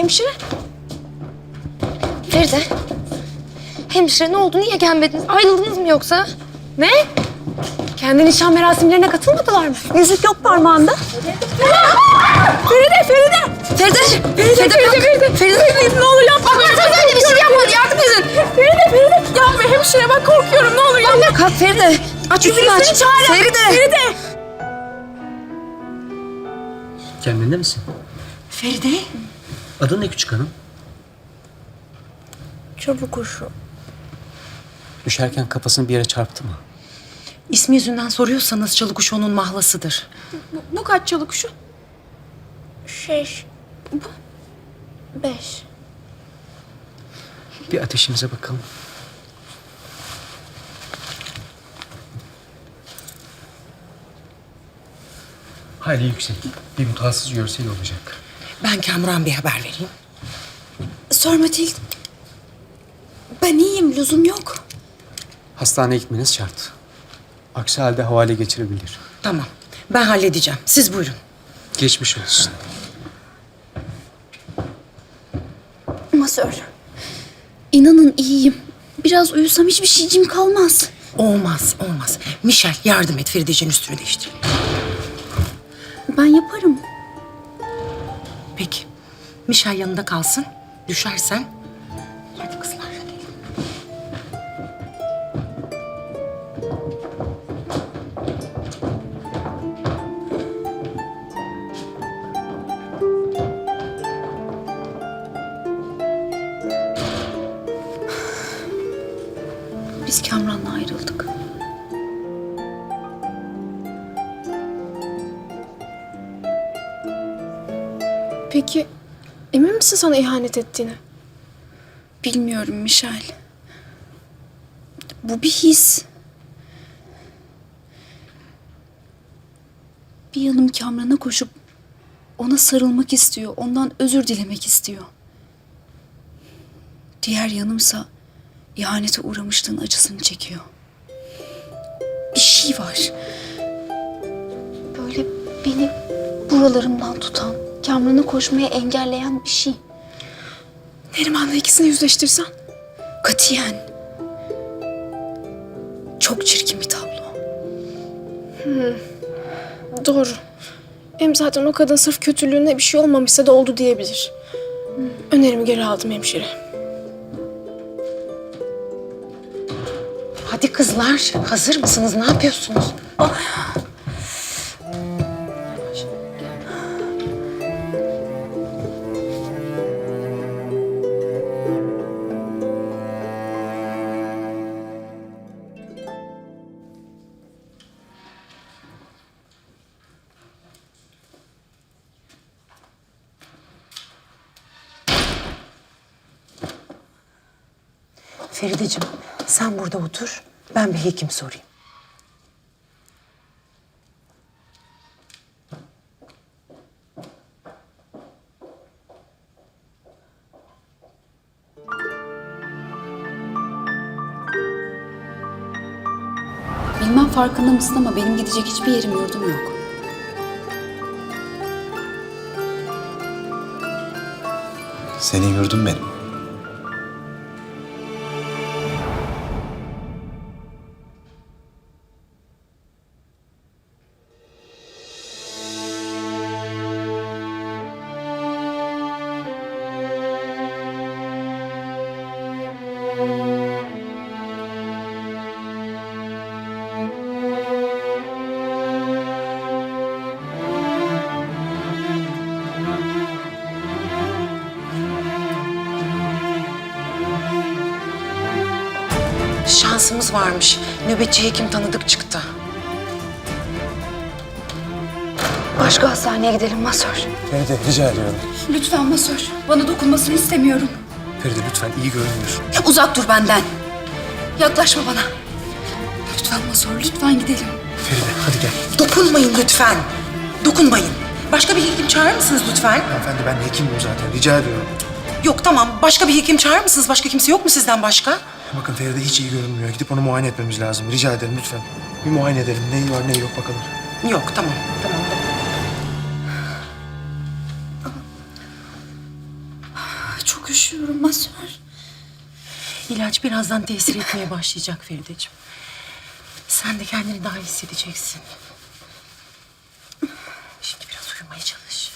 Hemşire. Feride. Hemşire ne oldu? Niye gelmediniz? Ayrıldınız mı yoksa? Ne? Kendi nişan merasimlerine katılmadılar mı? Yüzük yok parmağında. Feride, Feride. Feride! Feride, Feride, Feride. Feride, ne olur yapma. Bak ben öyle bir şey yapmadı. Yardım edin. Feride, Feride. Yapma hemşire bak korkuyorum ne olur yapma. Kalk Feride. Aç üstünü aç. Birisini çağır. Feride. Feride. Kendinde misin? Feride. Adın ne küçük hanım? Çabuk kuşu. Düşerken kafasını bir yere çarptı mı? İsmi yüzünden soruyorsanız Çalıkuş onun mahlasıdır. Bu, bu kaç çalı kuşu? Şeş. Bu. Beş. Bir ateşimize bakalım. Hayli yüksek. Bir mutasız görsel olacak. Ben Kamuran bir haber vereyim. Sor Matilde. Ben iyiyim, lüzum yok. Hastaneye gitmeniz şart. Aksi halde havale geçirebilir. Tamam. Ben halledeceğim. Siz buyurun. Geçmiş olsun. Masör. İnanın iyiyim. Biraz uyusam hiçbir şeycim kalmaz. Olmaz, olmaz. Michel yardım et Feride'cin üstünü değiştir. Ben yaparım. Peki. Michel yanında kalsın. Düşersen. Peki, emin misin sana ihanet ettiğine? Bilmiyorum Michel. Bu bir his. Bir yanım Kamran'a koşup ona sarılmak istiyor. Ondan özür dilemek istiyor. Diğer yanımsa ihanete uğramışlığın acısını çekiyor. Bir şey var. Böyle beni buralarımdan tutan, Kamran'a koşmaya engelleyen bir şey. Neriman'la ikisini yüzleştirsen. Katiyen. Çok çirkin bir tablo. Doğru. Hem zaten o kadın sırf kötülüğüne bir şey olmamışsa da oldu diyebilir. Önerimi geri aldım hemşire. Hadi kızlar. Hazır mısınız? Ne yapıyorsunuz? Ferideciğim, burada otur. Ben bir hekim sorayım. Bilmem farkında mısın ama benim gidecek hiçbir yerim yurdum yok. Senin yurdun benim. Şansımız varmış. Nöbetçi hekim tanıdık çıktı. Başka hastaneye gidelim masör. Feride rica ediyorum. Lütfen masör. Bana dokunmasını istemiyorum. Feride lütfen iyi görünmüyorsun. Uzak dur benden. Yaklaşma bana. Lütfen masör, lütfen gidelim. Feride hadi gel. Dokunmayın lütfen. Dokunmayın. Başka bir hekim çağırır mısınız lütfen? Hanımefendi ben hekimim zaten rica ediyorum. Yok tamam. Başka bir hekim çağırır mısınız? Başka kimse yok mu sizden başka? Bakın Feride hiç iyi görünmüyor. Gidip onu muayene etmemiz lazım. Rica ederim lütfen. Bir muayene edelim. Neyi var neyi yok bakalım. Yok tamam. Tamam. Başlıyorum masör. İlaç birazdan tesir etmeye başlayacak Ferideciğim. Sen de kendini daha iyi hissedeceksin. Şimdi biraz uyumaya çalış.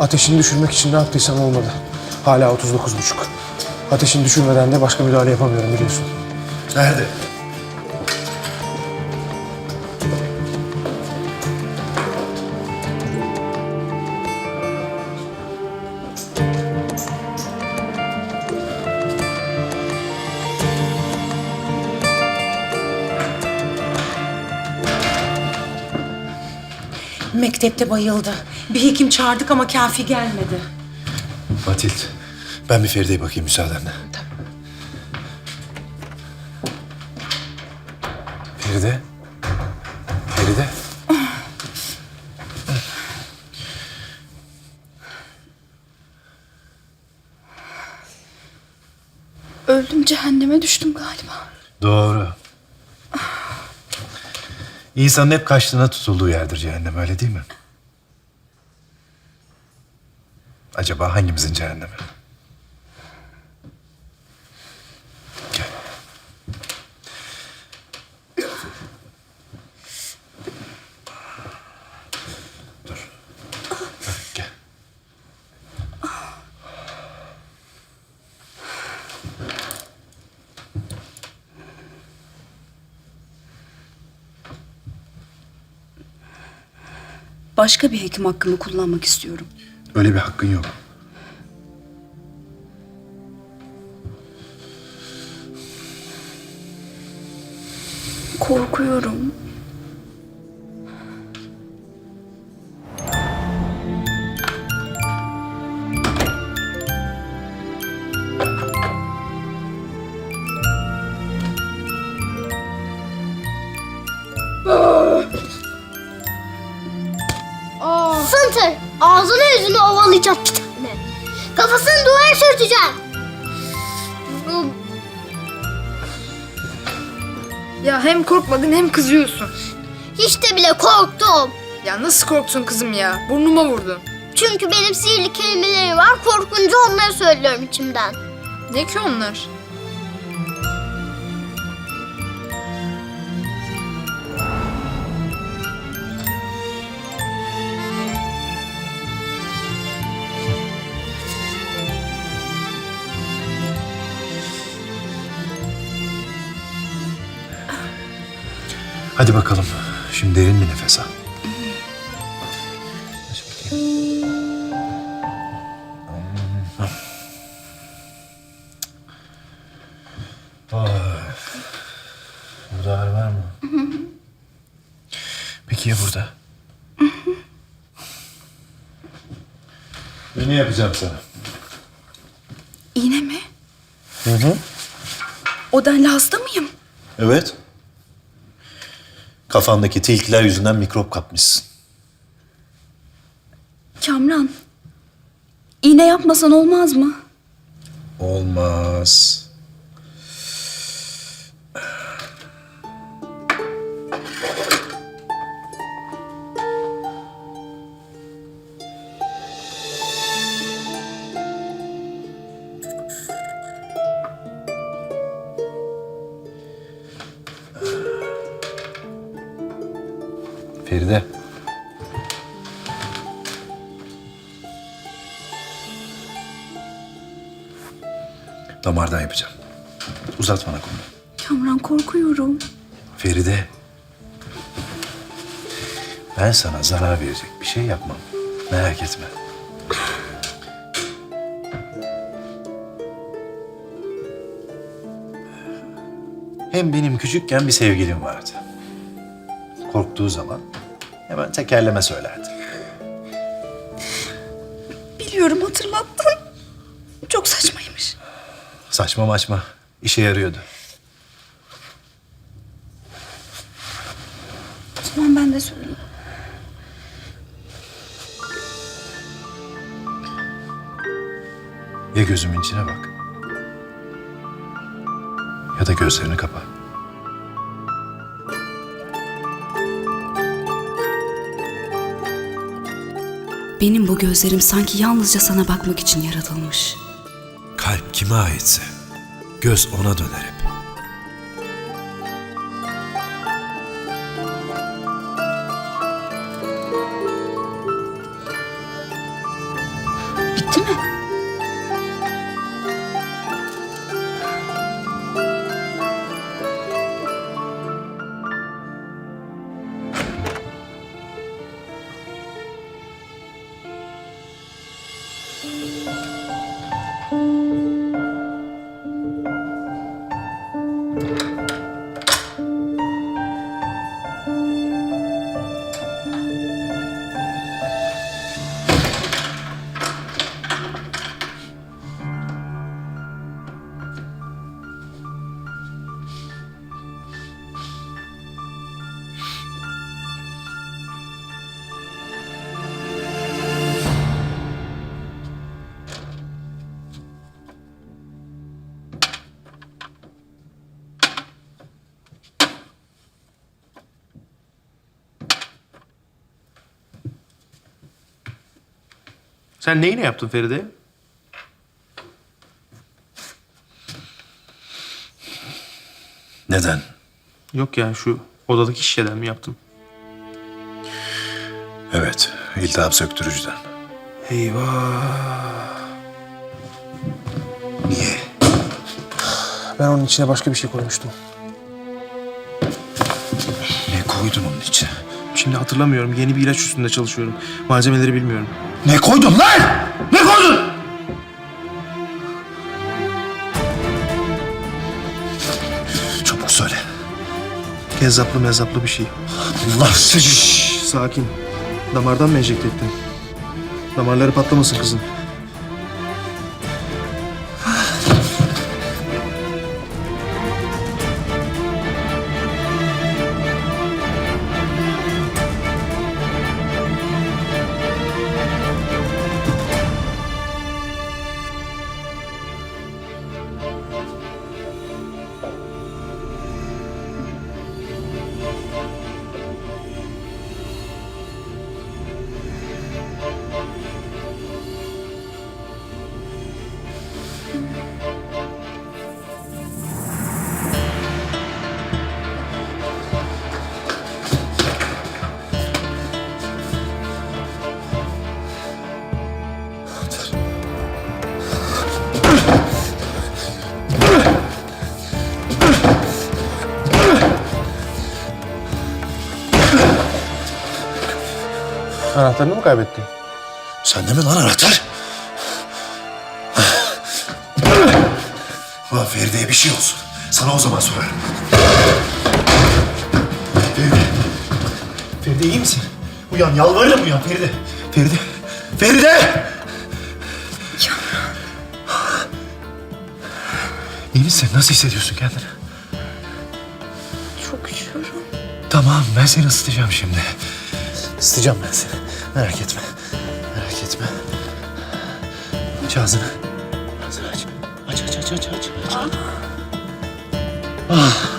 Ateşini düşürmek için ne yaptıysam olmadı. Hala 39,5. Ateşini düşürmeden de başka müdahale yapamıyorum biliyorsun. Nerede? Mektepte bayıldı. Bir hekim çağırdık ama kafi gelmedi. Matild. Ben bir Feride'ye bakayım müsaadenle. Feride. Feride. Öldüm cehenneme düştüm galiba. Doğru. İnsanın hep kaçtığına tutulduğu yerdir cehennem öyle değil mi? Acaba hangimizin cehennemi? Başka bir hekim hakkımı kullanmak istiyorum. Öyle bir hakkın yok. Korkuyorum. Ya hem korkmadın hem kızıyorsun. Hiç de bile korktum. Ya nasıl korktun kızım ya? Burnuma vurdun. Çünkü benim sihirli kelimelerim var. Korkunca onları söylüyorum içimden. Ne ki onlar? Hadi bakalım. Şimdi derin bir nefes al. Burada ağrı var mı? Peki ya burada? Ve ne yapacağım sana? İğne mi? Hı hı. O denli hasta mıyım? Evet. Kafandaki tilkiler yüzünden mikrop kapmışsın. Kamran. İğne yapmasan olmaz mı? Olmaz. Feride. Damardan yapacağım. Uzat bana kolunu. Kamran korkuyorum. Feride. Ben sana zarar verecek bir şey yapmam. Merak etme. Hem benim küçükken bir sevgilim vardı. Korktuğu zaman hemen tekerleme söylerdi. Biliyorum hatırlattın. Çok saçmaymış. Saçma maçma. işe yarıyordu. O zaman ben de söyleyeyim. Ya gözümün içine bak. Ya da gözlerini kapa. Benim bu gözlerim sanki yalnızca sana bakmak için yaratılmış. Kalp kime aitse göz ona döner hep. Sen neyine yaptın Feride? Neden? Yok ya şu odadaki şişeden mi yaptın? Evet, iltihap söktürücüden. Eyvah. Niye? Ben onun içine başka bir şey koymuştum. Ne koydun onun içine? Şimdi hatırlamıyorum. Yeni bir ilaç üstünde çalışıyorum. Malzemeleri bilmiyorum. Ne koydun lan? Ne koydun? Çabuk söyle. Kezzaplı mezzaplı bir şey. Allah seni. Sakin. Damardan mı enjekte ettin? Damarları patlamasın kızın. Anahtarını mı kaybettin? Sende mi lan anahtar? Ulan Feride'ye bir şey olsun. Sana o zaman sorarım. Feride. Feride iyi misin? Uyan yalvarırım uyan Feride. Feride. Feride! İyi misin? Nasıl hissediyorsun kendini? Çok üşüyorum. Tamam ben seni ısıtacağım şimdi. Isıtacağım ben seni. Merak etme. Merak etme. Aç ağzını. Ağzını aç. Aç aç aç aç aç. aç. Ah.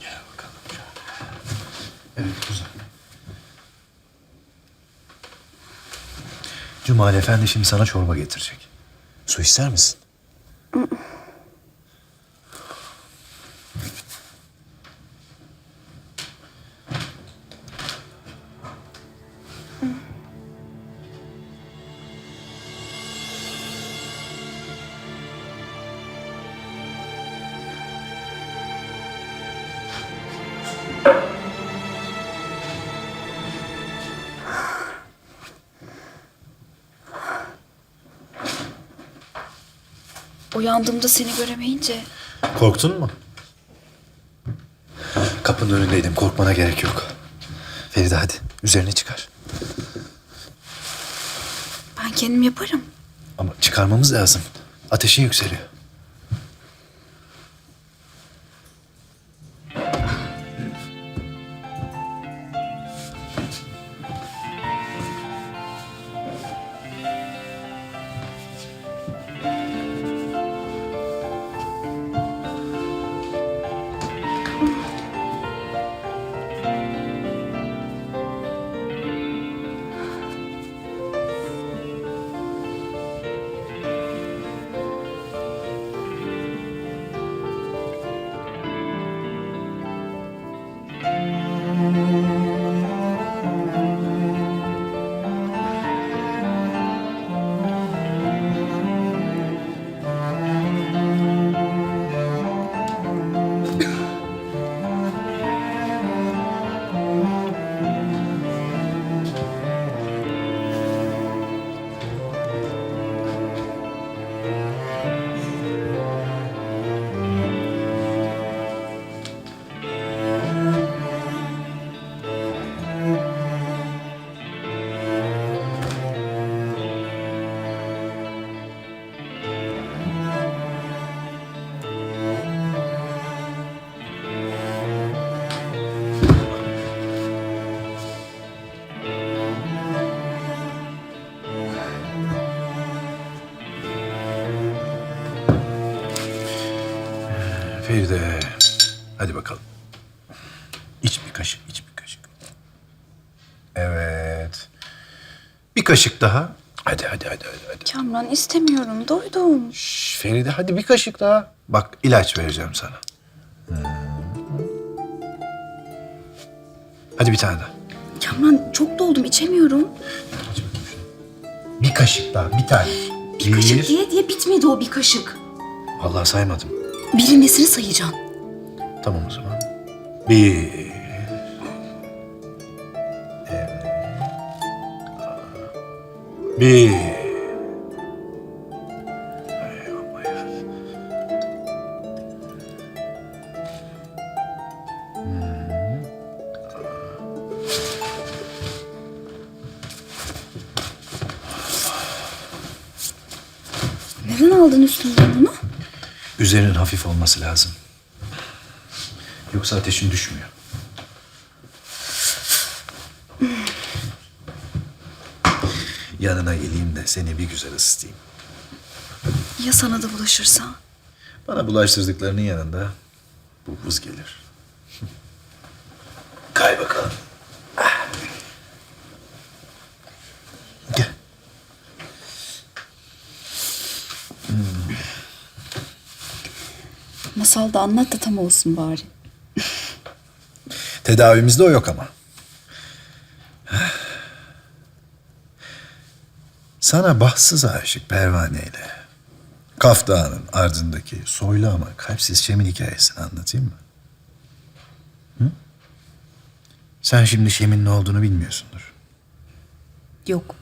Gel bakalım. Evet güzel. Cumali Efendi şimdi sana çorba getirecek. Su ister misin? Uyandığımda seni göremeyince Korktun mu? Kapının önündeydim. Korkmana gerek yok. Feride hadi. Üzerine çıkar. ben kendim yaparım. Ama çıkarmamız lazım. Ateşin yükseliyor. Kaşık daha. Hadi hadi hadi hadi. hadi. Kamran istemiyorum. Doydum. Şş, Feride hadi bir kaşık daha. Bak ilaç vereceğim sana. Hmm. Hadi bir tane daha. Kamran çok doldum. içemiyorum. Bir kaşık daha, bir tane. Bir kaşık diye diye bitmedi o bir kaşık. Vallahi saymadım. Bilinmesini sayacaksın. Tamam o zaman. Bir. Bir. Neden aldın üstünden bunu? Üzerinin hafif olması lazım. Yoksa ateşin düşmüyor. Yanına geleyim de seni bir güzel ısıtayım. Ya sana da bulaşırsa? Bana bulaştırdıklarının yanında bu buz gelir. Kay bakalım. Gel. Masal da anlat da tam olsun bari. Tedavimizde o yok ama. Sana bahtsız aşık Pervane ile Kaf Dağı'nın ardındaki soylu ama kalpsiz Şem'in hikayesini anlatayım mı? Hı? Sen şimdi Şem'in ne olduğunu bilmiyorsundur. Yok.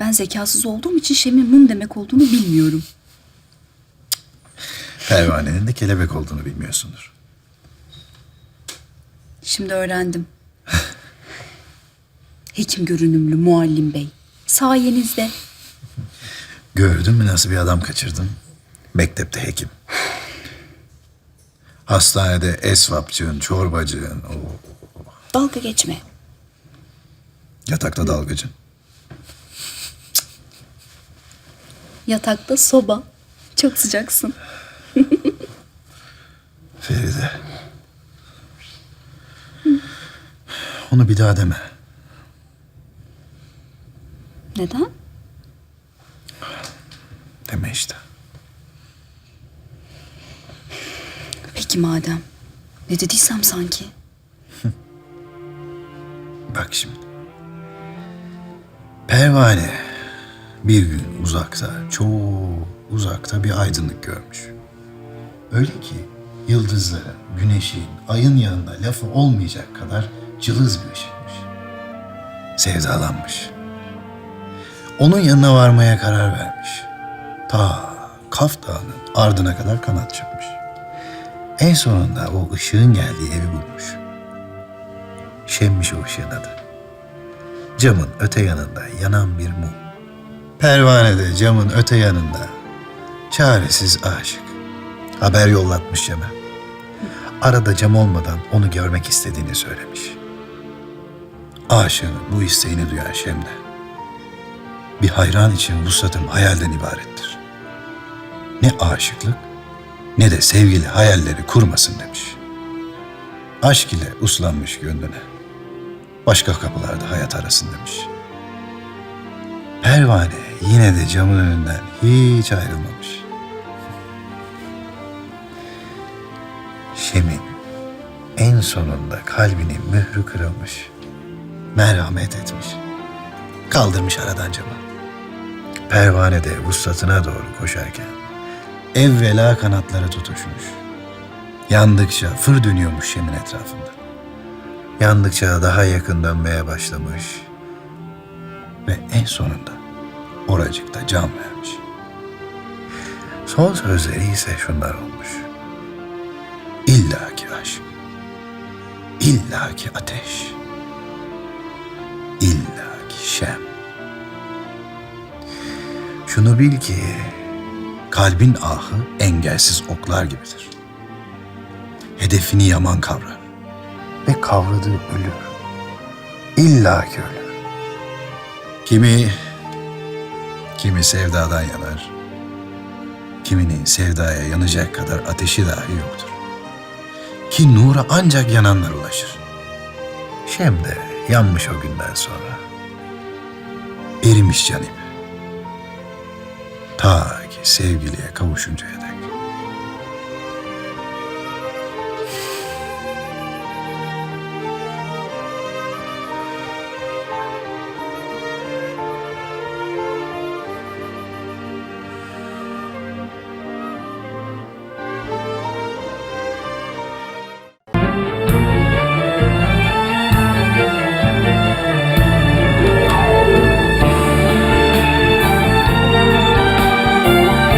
Ben zekasız olduğum için Şem'in mum demek olduğunu bilmiyorum. Pervane'nin de kelebek olduğunu bilmiyorsundur. Şimdi öğrendim. Hekim görünümlü muallim bey. Sayenizde. Gördün mü nasıl bir adam kaçırdın? Mektepte hekim. Hastanede esvapçığın, çorbacığın, o Dalga geçme. yatakta dalgıcın. Yatakta soba. Çok sıcaksın. Feride. Onu bir daha deme. Neden? Deme işte. Peki madem. Ne dediysem sanki. Bak şimdi. Pervane bir gün uzakta, çok uzakta bir aydınlık görmüş. Öyle ki yıldızların, güneşin, ayın yanında lafı olmayacak kadar cılız bir ışıkmış. Sevdalanmış. Onun yanına varmaya karar vermiş. Ta Kaf Dağı'nın ardına kadar kanat çırpmış. En sonunda o ışığın geldiği evi bulmuş. Şemmiş o ışığın adı. Camın öte yanında yanan bir mum. Pervane de camın öte yanında çaresiz aşık. Haber yollatmış Cem'e. Arada cam olmadan onu görmek istediğini söylemiş. Aşığın bu isteğini duyan Şem de. Bir hayran için vuslatım hayalden ibarettir. Ne aşıklık ne de sevgili hayalleri kurmasın demiş. Aşk ile uslanmış gönlüne. Başka kapılarda hayat arasın demiş. Pervane yine de camın önünden hiç ayrılmamış. Şem'in en sonunda kalbinin mührü kırılmış. Merhamet etmiş. Kaldırmış aradan camı. Pervane de vuslatına doğru koşarken evvela kanatları tutuşmuş. Yandıkça fır dönüyormuş Şem'in etrafında. Yandıkça daha yakın dönmeye başlamış. Ve en sonunda oracıkta can vermiş. Son sözleri ise şunlar olmuş. İlla ki aşk. İlla ki ateş. İlla ki şem. Şunu bil ki kalbin ahı engelsiz oklar gibidir. Hedefini yaman kavrar ve kavradığı ölür. İlla ki ölür. Kimi, kimi sevdadan yanar. Kiminin sevdaya yanacak kadar ateşi dahi yoktur. Ki nura ancak yananlar ulaşır. Şem de yanmış o günden sonra. Erimiş canım. Ta sevgiliye kavuşuncaya dek.